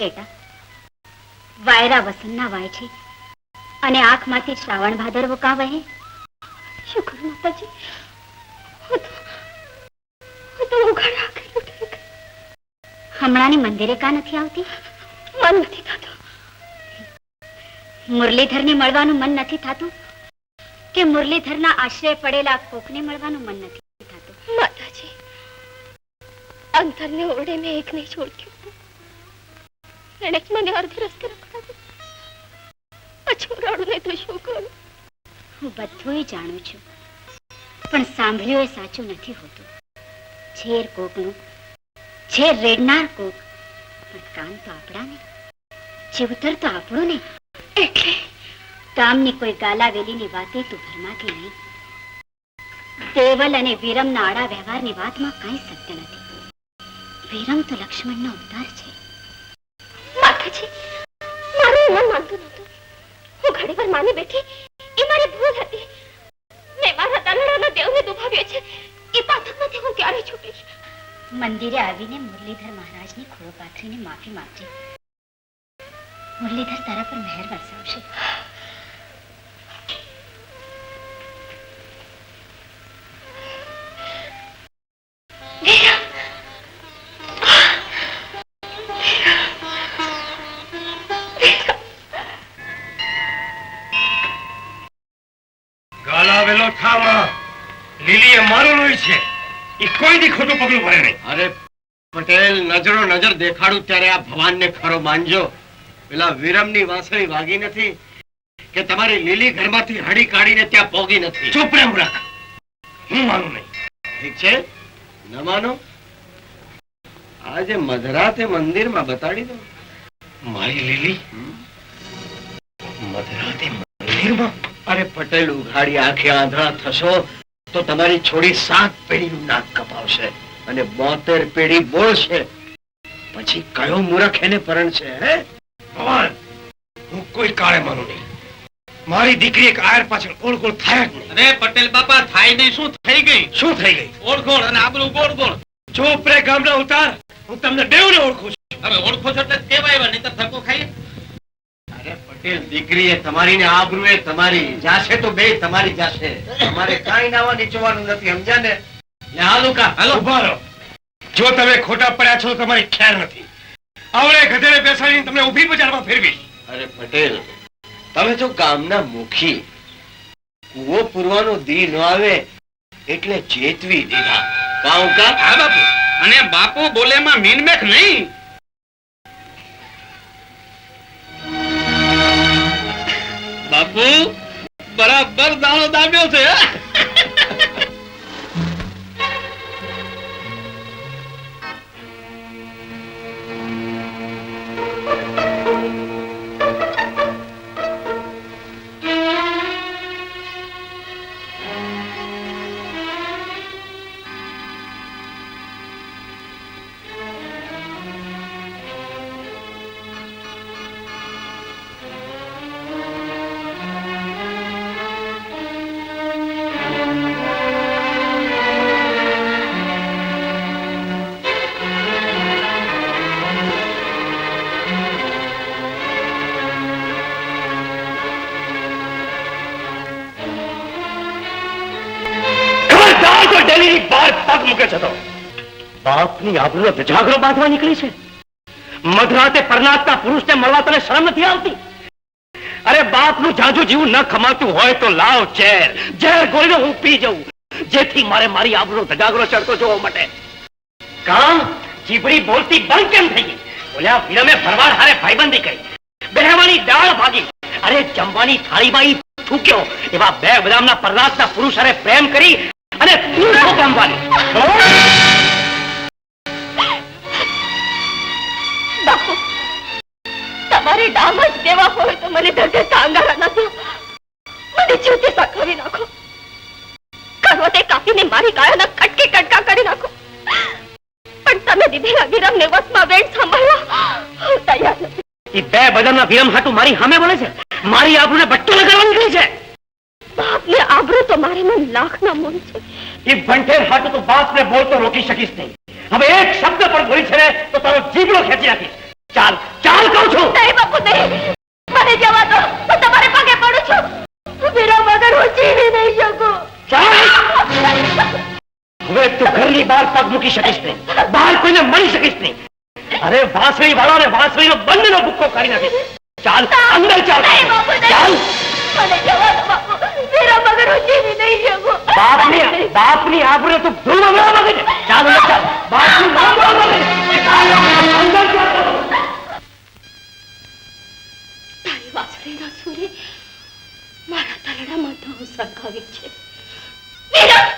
બેટા વાયરા વસંતના વાય છે અને આંખમાંથી શ્રાવણ ભાદરવો કાં વહે. શુક્ર માતાજી. હમણાંની મંદિરે કાં નથી આવતી? મન નથી થતું. મુરલીધરને મળવાનું મન નથી થતું? કે મુરલીધરના આશ્રય પડેલા કોકને મળવાનું મન નથી થતું? માતાજી અંતરને ઓરડે મેં એક નહીં છોડ્યું. એણે જ મને અર્ધ રસ્તે હું બધુંય જાણું છું, પણ સાંભળ્યું એ સાચું નથી હોતું. ઝેર કોકનું, ઝેર રેડનાર કોક, પણ કામ તો આપણા ને જીવતર તો આપણું ને કામની કોઈ ગાલાવેલીની વાતે તું ભરમાતી નહીં. દેવલ અને વિરમના આડા વ્યવહારની વાતમાં કાંઈ સત્ય નથી. વિરમ તો લક્ષ્મણનો અવતાર છે. હું પર માની બેઠી એ મારી ભૂલ હતી. મેં મારા તલડાના દેવને દુભાવ્યો છે. એ પાથકમાંથી હું ક્યારે છૂટીશ. મંદિરે આવીને મુરલીધર મહારાજની ખોળો પાથરીને માફી માંગજે. મુરલીધર તારા પર મહેર વરસાવશે. મારું લોહી છે. એ કોઈ દી ખોટું પગલું ભરે નહીં. અરે પટેલ નજરો નજર દેખાડું ત્યારે આ ભવાનને ખરો માનજો. પેલા વિરમની વાંસળી વાગી નથી કે તમારી લીલી ઘરમાંથી હડી કાઢીને ત્યાં પોગી નથી? ચૂપ રે રાખ હું માનું નહીં. ઠીક છે? ન માનો? આજે મધરાતે મંદિરમાં બતાડી દો. મારી લીલી? મધરાતે મંદિરમાં? અરે પટેલ ઉઘાડી આંખે આંધળા થશો. તો તમારી છોડી સાત પેઢીનું નાક કપાવશે અને બોતેર પેઢી બોળશે. પછી કયો મૂરખ એને પરણશે હે? ભગવાન હું કોઈ કાળે માનું નહીં. મારી દીકરી એક આયર પાછળ ગોળ ગોળ થાય જ નહીં. અરે પટેલ બાપા થાય નહીં શું થઈ ગઈ? શું થઈ ગઈ? ઓળખોળ અને આબરૂ ગોળ ગોળ જો રે ગામના ઉતાર હું તમને બેવને ઓળખું છું. હવે ઓળખો છો એટલે જ કેવાય નહીં તો ધક્કો ખાઈએ. અરે પટેલ દીકરી એ તમારી ને આબરૂ એ તમારી જાશે તો બે તમારી જાશે. તમારે કાંઈ નાવા નીચવાનું નથી સમજ્યા ને લે હાલો ઊભા રહો. જો તમે ખોટા પડ્યા છો તમારી ખ્યાલ નથી. આવડે ગધેડે બેસાડીને તમને ઊભી બજારમાં ફેરવીશ. અરે પટેલ તમે જો ગામના મુખી કુવો પૂરવાનો દી ન આવે એટલે ચેતવી દીધા. કાઉ કા હા બાપુ. અને બાપુ બોલેમાં મીનમેખ નહીં. બાપુ બરાબર દાણો દાબ્યો છે બાપની આબરૂનો જાગરો બાંધવા નીકળી છે? મધરાતે પરનાથના પુરુષને મળવા તને શરમ નથી આવતી? અરે બાપનું જાજુ જીવું ન ખમાતું હોય તો લાવ ઝેર. ઝેર ગોળીનો હું પી જઉં. જેથી મારે મારી આબરૂનો ધજાગરો ચડતો જોવા માટે. કામ? જીભડી બોલતી બંધ કેમ થઈ ગઈ? બોલ્યા વિરમે ભરવાડ હારે ભાઈબંધી કરી. બેહવાની દાળ ભાગી. અરે જમવાની થાળીમાં થૂક્યો. એવા બે બદામના પરનાથના પુરુષ હારે પ્રેમ કરી અને તું કામવાની તમારે ડામ જ દેવા હોય તો મને ધરધરતા અંગારા ના મને જીવતે સાખવી નાખો. કરવતે કાપીને મારી ગાયોના કટકે કટકા કરી નાખો. પણ તમે દીધેલા વિરમને વસમાં વેણ સાંભળવા હું તૈયાર નથી. એ બે બદલના વિરમ હાટુ મારી સામે બોલે છે. મારી આબરૂને બટ્ટો લગાડવા નીકળી છે. બાપને આબરૂ તો મારી મન લાખના મૂળ છે. એ ભંઠેર હાટુ તો બાપને બોલતો રોકી શકીશ નહીં. હવે એક શબ્દ પણ બોલી છે તો તારો જીભડો ખેંચી નાખીશ. ચાલ ચાલ કહું છું. નહીં બાપુ નહીં. મને જવા દો. હું તમારે પગે પડું છું. મેરા વગર હું જીવી નહીં શકું. હવે તું ઘરની બહાર પગ મૂકી શકીશ નહીં. બહાર કોઈને મળી શકીશ નહીં. અરે વાંસળી નો વાંસળીનો બંનેનો ભૂક્કો કરી નાખીશ. ચાલ અંદર ચાલ. ચાલ. મને જવા દો બાપુ. વિરમ વગર હું જીવી નહીં શકું. બાપની બાપની આબરૂ તું ધૂળમાં મેળવવા માંગે ચાલ અંદર ચાલ બાપની અંદર ચાલ. મારા તરડામાં ધવ સરકાવી છે વિરમ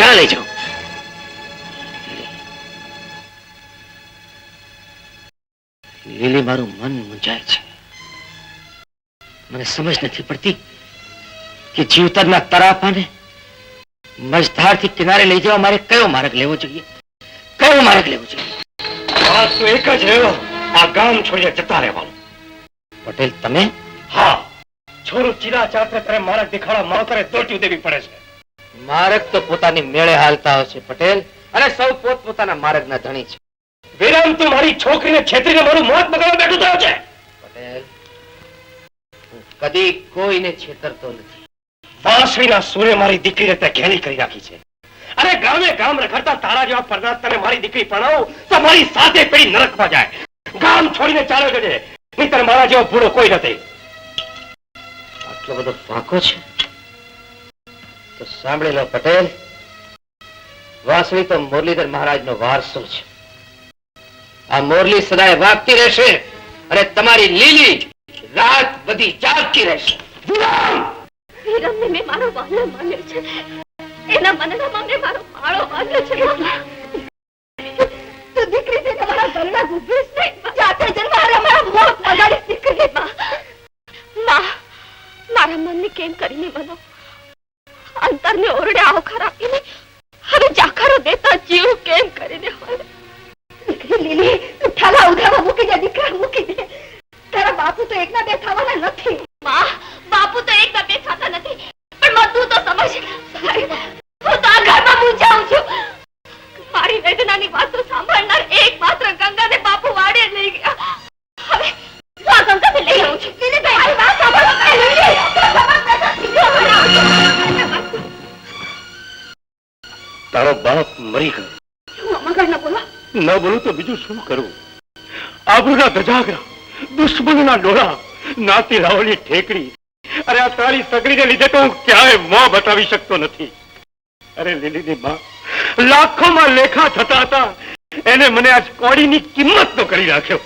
ક્યાં લઈ જાઉં લીલી મારું મન મૂંઝાય છે. મને સમજ નથી પડતી કે જીવતરના તરાપાને મજધારથી કિનારે લઈ જવા મારે કયો માર્ગ લેવો જોઈએ? કયો માર્ગ લેવો જોઈએ? વાત તો એક જ રહ્યો. આ ગામ છોડીને જતા રહેવાનું. પટેલ તમે? હા. છોરું ચીરા ચાતરે તારે મારા દેખાડા માવતરે દોટ્યું દેવી પડે છે. માર્ગ તો પોતાની મેળે હાલતા હશે, પટેલ. અને સૌ પોત પોતાના માર્ગના ધણી છે. વિરામ તું મારી છોકરીને છેતરીને મારું મોત બગાડવા બેઠો થયો છે. પટેલ કદી કોઈને છેતરતો નથી. વાસવીના સૂર્ય મારી દીકરીને તે ઘેલી કરી રાખી છે. અરે ગામે ગામ રખડતા તારા જેવા પરદાસ્તાને મારી દીકરી પરણાવું તો મારી સાથે પેઢી નરકમાં જાય. ગામ છોડીને ચાલ્યો જજે. નહીતર મારા જેવો ભૂરો કોઈ નથી. આટલો બધો ફાંકો છે. તો સાંભળી લો પટેલ વાસવી તો મુરલીધર મહારાજનો વારસો છે. આ મોરલી સદાય વાગતી રહેશે અને તમારી લીલી રાત બધી જાગતી રહેશે. મારો ઘરના મનને કેમ કરીને બનો? અંતરને ઓરડે આવકાર આપીને હવે જાકારો દેતા જીવ કેમ કરીને દીકરી લીલી, તું ઠાલા ઉધાવા મૂકી દે, દીકરા મૂકી દે. તારા બાપુ તો એકના બે થવાના નથી. માં, બાપુ તો એકના બે થતા ન બોલું તો બીજું શું કરું? આબરૂના ધજાગરા દુશ્મનના ડોળા નાતી રાવલી ઠેકડી. અરે આ તારી સગડીને લીધે તો હું ક્યાંય મોં બતાવી શકતો નથી. અરે લીલીની માં લાખોમાં લેખા થતા હતા. એને મને આજ કોડીની કિંમત તો કરી રાખ્યો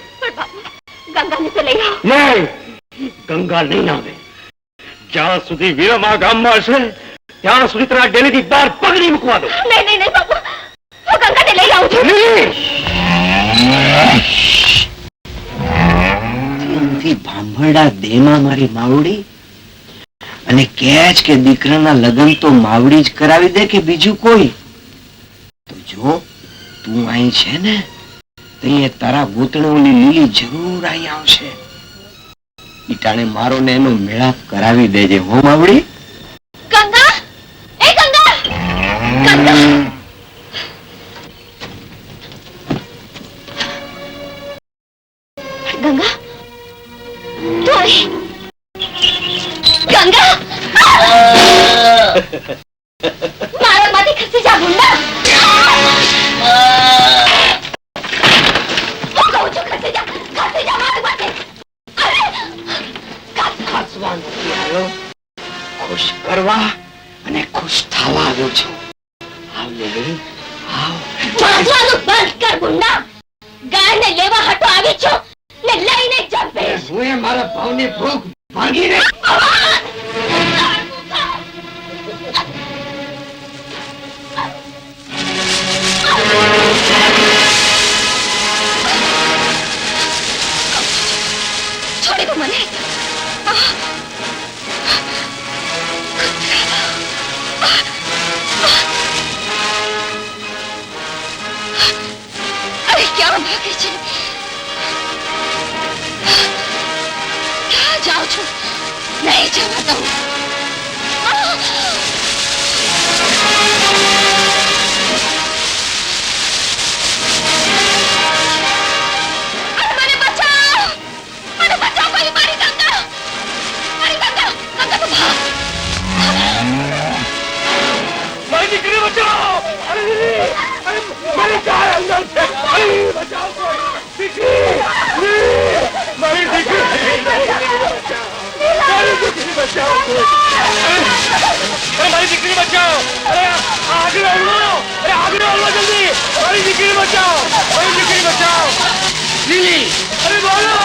ગંગાને તો લઈ આવો. ગંગા નહીં આવે. જ્યાં સુધી વીરમ ગામમાં હશે ત્યાં સુધી તારા ડેલીથી બહાર પગડી મૂકવા દો. નહીં નહીં નહીં બાપુ હું ગંગાને લઈ આવું છું. તારા ગોતણે લીલી જરૂર અહીં આવશે. ઈટાણે મારો ને એનો મેળાપ કરાવી દેજે, હો માવડી? કંગા એ કંગા ગંગા! આવ્યો ખુશ કરવા અને ખુશ થવા આવ્યો છું. ગાયને લેવા હટો છો ને લઈને જંપે હું મારા ભાવની ભૂખ ભાગી રહી ભાગે છે ક્યાં જાઓ છો નહીં જવા દઉં મારી મારી મારી દીકરી બચાવો અરે મારી કાર અંદર છે મારી દીકરી બચાવો અરે આગળ આવડો અરે આગળ આવડો જલ્દી મારી દીકરી મારી દીકરી બચાવો. લીલી અરે બોલો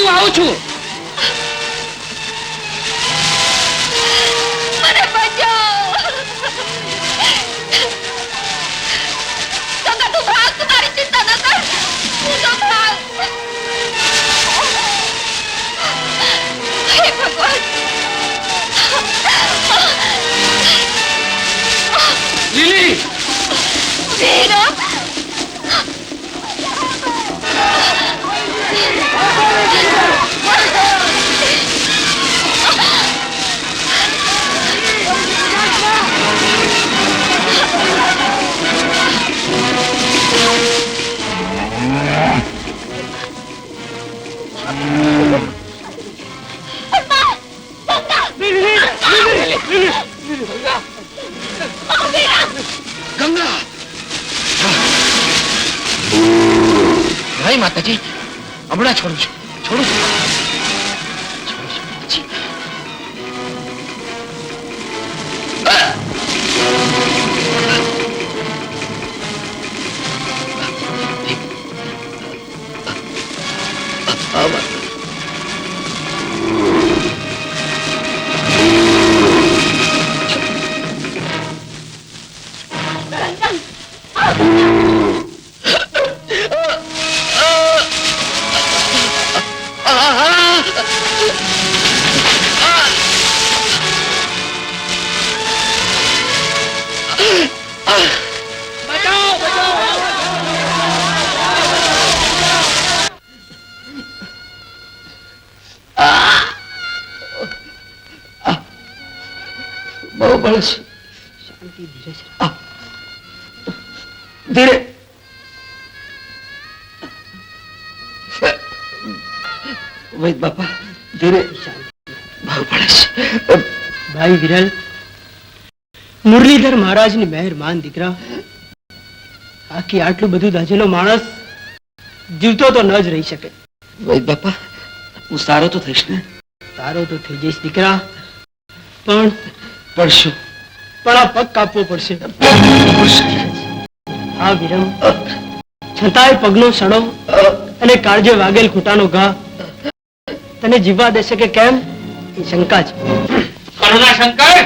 હું આવું છું. તું તો ભાગ માતાજી હમણાં છોડું છું છોડું છું. વૈદ બાપા. જોરે બહુ બળ ભાઈ વિરલ. મુરલીધર મહારાજની મહેરબાન દીકરા. આખી આટલું બધું દાજેલો માણસ જીવતો તો ન જ રહી શકે. વૈદ બાપા. હું સારો તો થઈશ ને? સારો તો થઈ જઈશ દીકરા. પણ પણ શું પણ આ પગ કાપવો પડશે. હા વિરમ છતાંય પગનો સડો અને કાળજે વાગેલ ખૂટાનો ઘા તને જીવવા દેશે કે કેમ? એ શંકા છે. કરુણાશંકર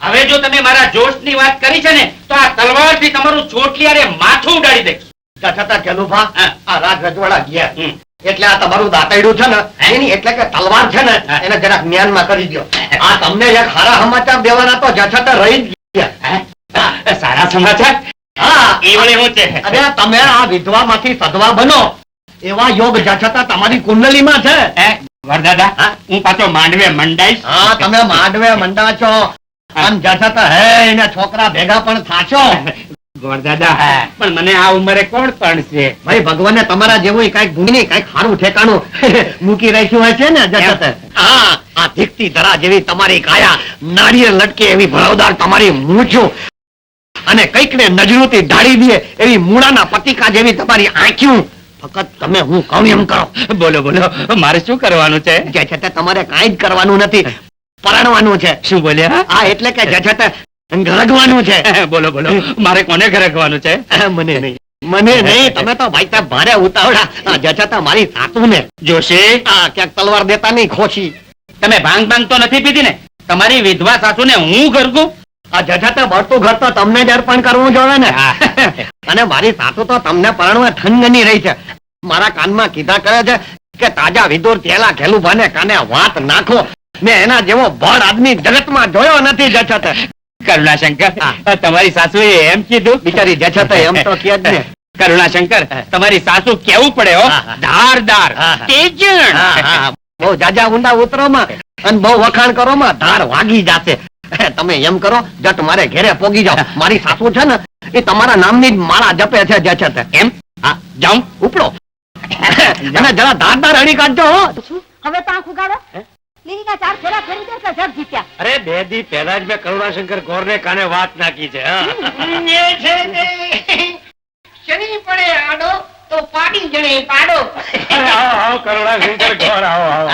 હવે જો તમે મારા જોશની વાત કરી છે ને તો આ તલવારથી તમારું ચોટલિયારે માથું ઉડાડી દઈશ. છતાં કેલુભા આ રાજ રજવાડા ગયા એટલે આ તમારું દાંતરડું છે ને એની એટલે કે તલવાર છે ને. એને જરાક મ્યાનમાં કરી દો આ તમને એક સારા સમાચાર દેવાના તો જથાતા રહી જ ગયા. સારા સમાચાર? હા. એ વળી હું છે. અરે તમે આ વિધવામાંથી સદવા બનો. એવા યોગ જછતા તમારી કુંડલીમાં છે? વરદાદા હું? પાછો માંડવે મંડાઈશ. હા તમે માંડવે મંડા છો આમ જછતા હે એના છોકરા ભેગા પણ થાશો. વરદાદા પણ મને આ ઉંમરે કોણ પરણશે? ભાઈ ભગવાને તમારા જેવું કંઈક ભૂમિ કંઈક સારું ઠેકાણું મૂકી રાખ્યું હોય છે ને જગત હા આ ધીકતી ધરા જેવી તમારી કાયા નાળિયેર લટકે એવી ભરાવદાર તમારી મૂછો. અને કંઈક ને નજરોથી ઢાળી દે એવી મૂળાના પતિકા જેવી તમારી આંખ્યું. ફક્ત તમે હું કહું એમ કરો. બોલો બોલો મારે શું કરવાનું છે? જે છતાં તમારે કાંઈ જ કરવાનું નથી. પરણવાનું છે. શું બોલ્યા? આ એટલે કે જે છતાં ગળગવાનું છે. બોલો બોલો મારે કોને ઘરે છે? મને નહીં. મને નહીં. તમે તો ભાઈ ત્યાં ભારે ઉતાવળા. આ જછતા મારી સાસુ ને જોશે? આ ક્યાંક તલવાર દેતા નહીં ખોશી. તમે ભાંગ ભાંગ તો નથી પીધી ને તમારી વિધવા સાસુને હું ગરગું આ જછતે બળતું ઘર તો તમને જ અર્પણ કરવું જોવે ને. અને મારી સાસુ તો તમને પરણવા ઠંગની રહી છે. મારા કાનમાં કીધા કરે છે કે તાજા વિદુર થયેલા ખેલું કાને વાત નાખો. મેં એના જેવો બળ આદમી જગતમાં જોયો નથી જછતે કરુણાશંકર તમારી સાસુએ એમ કીધું? બિચારી જછત એમ તો કે જ કરુણાશંકર તમારી સાસુ કેવું પડે હો. ધારદાર. તેજણ. બહુ જાજા ઊંડા ઉતરો માં અને બહુ વખાણ કરો માં ધાર વાગી જાશે. તમે એમ કરો જટ મારે ઘેરે પોગી જાઓ. મારી સાસુ છે ને એ તમારા નામની જ માળા જપે છે જે છે તે. એમ? હા જાઉં ઉપડો. અને જરા ધારદાર હણી કાઢજો હવે તો આંખ ઉગાડો. લીલીના ચાર ફેરા ફેરી દે એટલે જગ જીત્યા. અરે બે દી પહેલા જ મેં કરુણાશંકર ગોર ને કાને વાત નાખી છે શનિ પડે આડો તો પાડી જણે પાડો. કરુણાશંકર ગોર આવો આવો.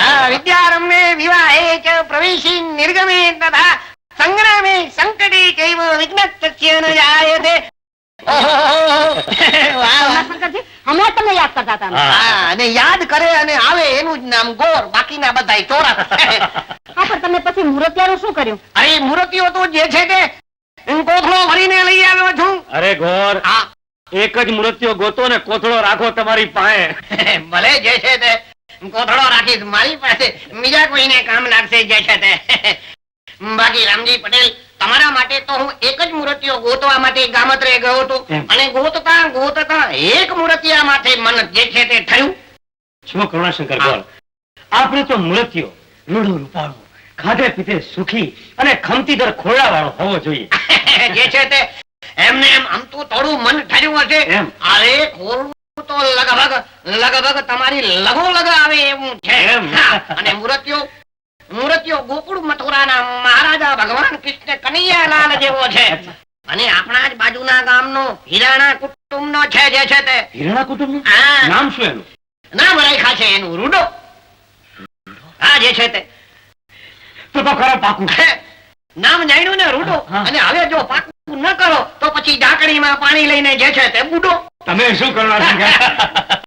વિવાહે ચ પ્રવેશી નિર્ગમે તથા સંગ્રામે સંકટે ચૈવ વિઘ્નસ્ય ન જાયતે હમણાં તમને યાદ કરતા હતા અને યાદ કરે અને આવે એનું જ નામ ગોર બાકીના બધા ચોરા હા પણ તમે પછી મુહૂર્તિયાનું શું કર્યું અરે મૂર્તિઓ તો જે છે તે કોથળો ભરીને લઈ આવ્યો છું। અરે ગોર હા. એક જ મૃત્યુ ગોતો ને કોથળો રાખો તમારી પાસે. ભલે જે છે તે કોથળો રાખીશ મારી પાસે બીજા કોઈને કામ લાગશે જે છે તે. બાકી રામજી પટેલ તમારા માટે તો હું એક જ મૂર્તિઓ ગોતવા માટે ગામત્રે ગયો હતો. અને ગોતતા ગોતતા એક મૂર્તિયા માટે મન જે છે તે થયું. શું કરુણાશંકર બોલ? આપણે તો મૂર્તિઓ રૂડું રૂપાળું ખાધે પીધે સુખી અને ખમતી દર ખોળા વાળો હોવો જોઈએ. જે છે તે એમને એમ આમ તો થોડું મન ઠર્યું હશે. અરે ખોરવું તો લગભગ લગભગ તમારી લગો લગ આવે એવું છે. અને મૂર્તિઓ મૂર્તિઓ ગોકુળ મથુરાના મહારાજા ભગવાન કૃષ્ણ કનૈયાલાલ જેવો છે. અને આપણા જ બાજુના ગામનો હિરાણા કુટુંબનો છે જે છે તે. હિરાણા કુટુંબ નામ શું એનું? નામ રેખા છે એનું રૂડો. હા જે છે તે. તો તો ખરા પાકું. નામ જાણ્યું ને રૂડો. અને હવે જો પાકું ન કરો તો પછી ઢાંકણીમાં પાણી લઈને જે છે તે બુડો. તમે શું કરવા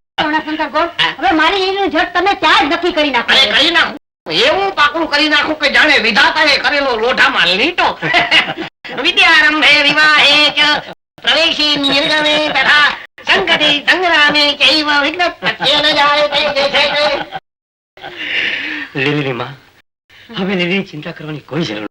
હવે મારી એનું જટ તમે ત્યાં જ નક્કી કરી નાખો. કરી નાખું. એવું પાકું કરી નાખું કે જાણે વિધાતાએ કરેલો લોઢામાં લીટો. વિદ્યારંભે વિવાહે ચ પ્રવેશી નિર્ગમે તથા સંગતિ સંગ્રામે ચૈવ વિઘ્ન પ્રત્યેન જાય તે જે છે તે. લીલીની માં, હવે લીલીની ચિંતા કરવાની કોઈ જરૂર